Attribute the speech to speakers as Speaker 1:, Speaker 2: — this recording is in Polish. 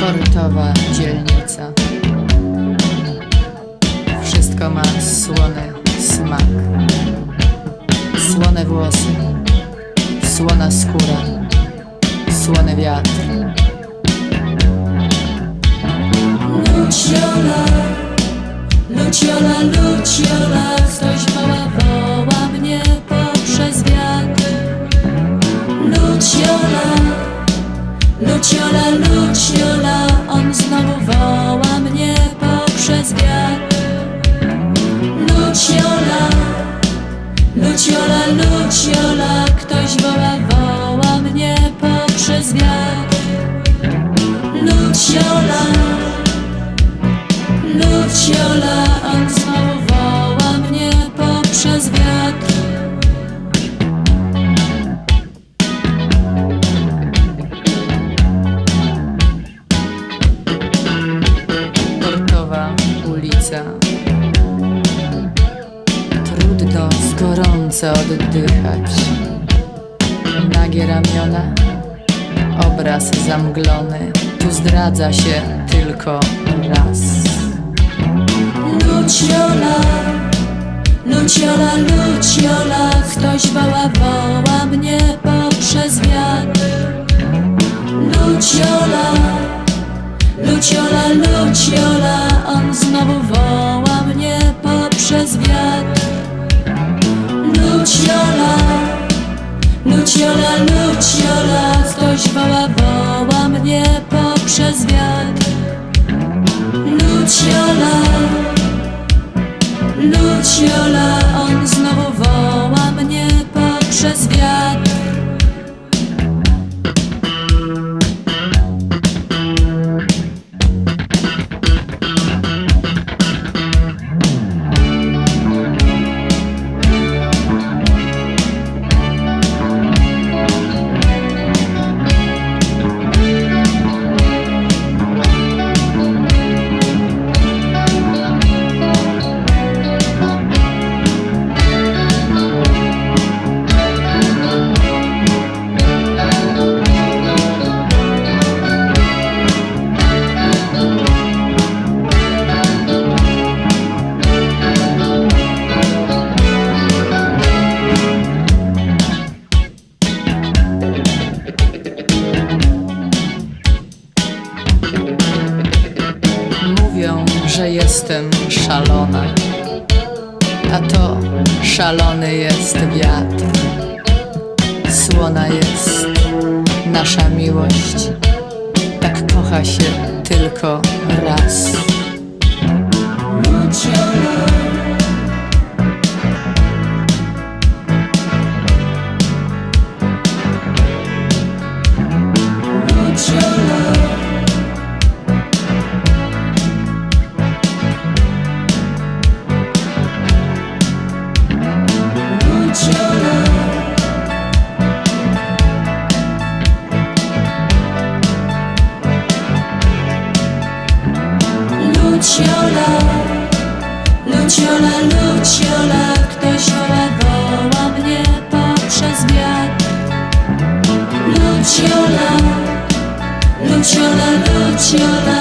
Speaker 1: portowa dzielnica. Wszystko ma słony smak. Słone włosy, słona skóra, słony wiatr.
Speaker 2: Luciola, Luciola, Luciola Ktoś woła, woła mnie poprzez wiatr Luciola, Luciola, Luciola Luciola, Luciola, Luciola Ktoś woła, woła mnie poprzez wiatr. Luciola
Speaker 1: Trudno z gorąco oddychać. Nagie ramiona, obraz zamglony. Tu zdradza się tylko raz.
Speaker 2: Luciola, Luciola, Luciola Ktoś Luciola, Luciola Ktoś woła, woła mnie poprzez wiatr Luciola, Luciola, on znowu woła mnie poprzez wiatr.
Speaker 1: Mówią, że jestem szalona, a to szalony jest wiatr. Słona jest nasza miłość, tak kocha się tylko raz.
Speaker 2: Luciola, Luciola, Luciola, Luciola, ktoś woła, woła mnie poprzez wiatr. Luciola, Luciola, Luciola,